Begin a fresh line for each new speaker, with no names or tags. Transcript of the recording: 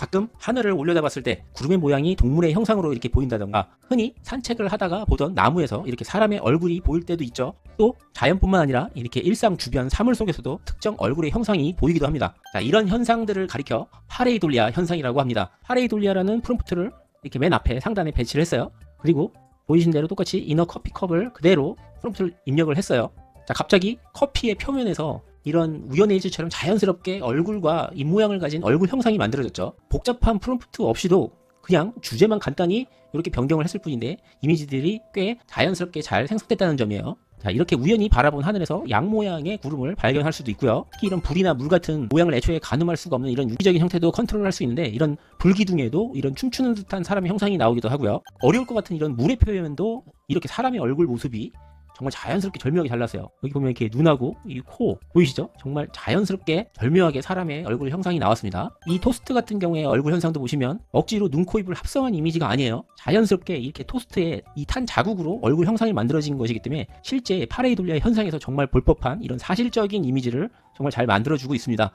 가끔 하늘을 올려다봤을 때 구름의 모양이 동물의 형상으로 이렇게 보인다던가 흔히 산책을 하다가 보던 나무에서 이렇게 사람의 얼굴이 보일 때도 있죠. 또 자연뿐만 아니라 이렇게 일상 주변 사물 속에서도 특정 얼굴의 형상이 보이기도 합니다. 자, 이런 현상들을 가리켜 파레이돌리아 현상이라고 합니다. 파레이돌리아라는 프롬프트를 이렇게 맨 앞에 상단에 배치를 했어요. 그리고 보이신 대로 똑같이 이너 커피컵을 그대로 프롬프트를 입력을 했어요. 자, 갑자기 커피의 표면에서 이런 우연의 일치처럼 자연스럽게 얼굴과 입모양을 가진 얼굴 형상이 만들어졌죠. 복잡한 프롬프트 없이도 그냥 주제만 간단히 이렇게 변경을 했을 뿐인데 이미지들이 꽤 자연스럽게 잘 생성됐다는 점이에요. 자, 이렇게 우연히 바라본 하늘에서 양 모양의 구름을 발견할 수도 있고요. 특히 이런 불이나 물 같은 모양을 애초에 가늠할 수가 없는 이런 유기적인 형태도 컨트롤할 수 있는데 이런 불기둥에도 이런 춤추는 듯한 사람의 형상이 나오기도 하고요. 어려울 것 같은 이런 물의 표현도 이렇게 사람의 얼굴 모습이 정말 자연스럽게 절묘하게 잘났어요. 여기 보면 이렇게 눈하고 이 코 보이시죠? 정말 자연스럽게 절묘하게 사람의 얼굴 형상이 나왔습니다. 이 토스트 같은 경우에 얼굴 현상도 보시면 억지로 눈, 코, 입을 합성한 이미지가 아니에요. 자연스럽게 이렇게 토스트에 이 탄 자국으로 얼굴 형상이 만들어진 것이기 때문에 실제 파레이돌리아 현상에서 정말 볼 법한 이런 사실적인 이미지를 정말 잘 만들어주고 있습니다.